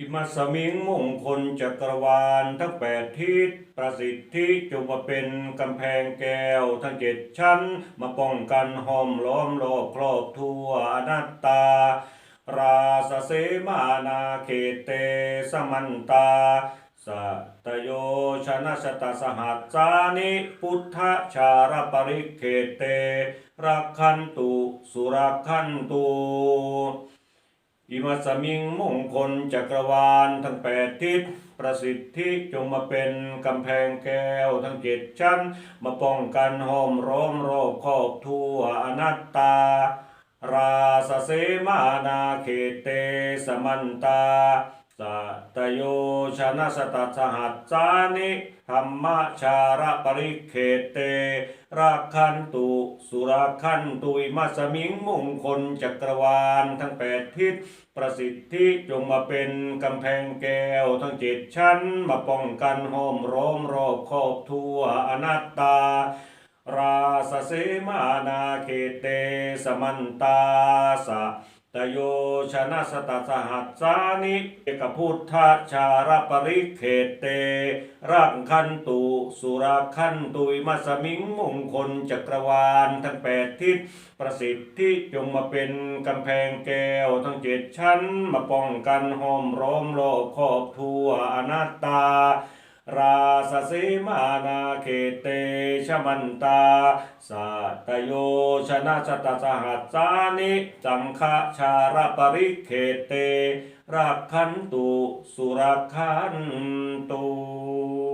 อิมัสมิงมงคลจักรวาลทั้งแปดทิศประสิทธิจงมาเป็นกำแพงแก้วทั้งเจ็ดชั้น มาป้องกันห้อมล้อมโลกครอบทั่วอนัตตา ราสเสมานาเขตเตสมันตาสัตโยชนะชตสหัสสานิพุทธชารปริเขตเตรักขันตุสุรักขันตุ มัสมิงมงคลจักรวาลทั้งแปดทิศประสิทธิจงมาเป็นกำแพงแก้วทั้งเจ็ดชั้น มาป้องกันห้อมร้อมรอบครอบทั่วอนัตตา ราสเสมานาเขตเตสมันตาสัตโยชนะสตัสหัสสานิธรรมชาระปริเขตเต ราคันตุสุราคันตุยมาสสมิงมงคลจักรวาลทั้งแปดทิศประสิทธิจงมาเป็นกำแพงแก้วทั้งเจ็ดชั้นมาป้องกันห้อมร้อมรอบครอบทั่วอนัตตา ราสเสมานาเขเตสมันตาสะ ตโยชนะสตสหัสสานิเอกพุทธชารปริเขตเตรักขันตุสุรักขันตุอิมัสมิงมงคลจักรวาลทั้งแปดทิศประสิทธิจงมาเป็นกำแพงแก้วทั้งเจ็ดชั้นมาป้องกันห้อมร้อมรอบครอบทั่วอนัตตาราสเสมานาเขเตชมันตาสั ตโยชนะสตสหัสสานิจังคชารปริเขเตรักขันตุสุรักขันตุ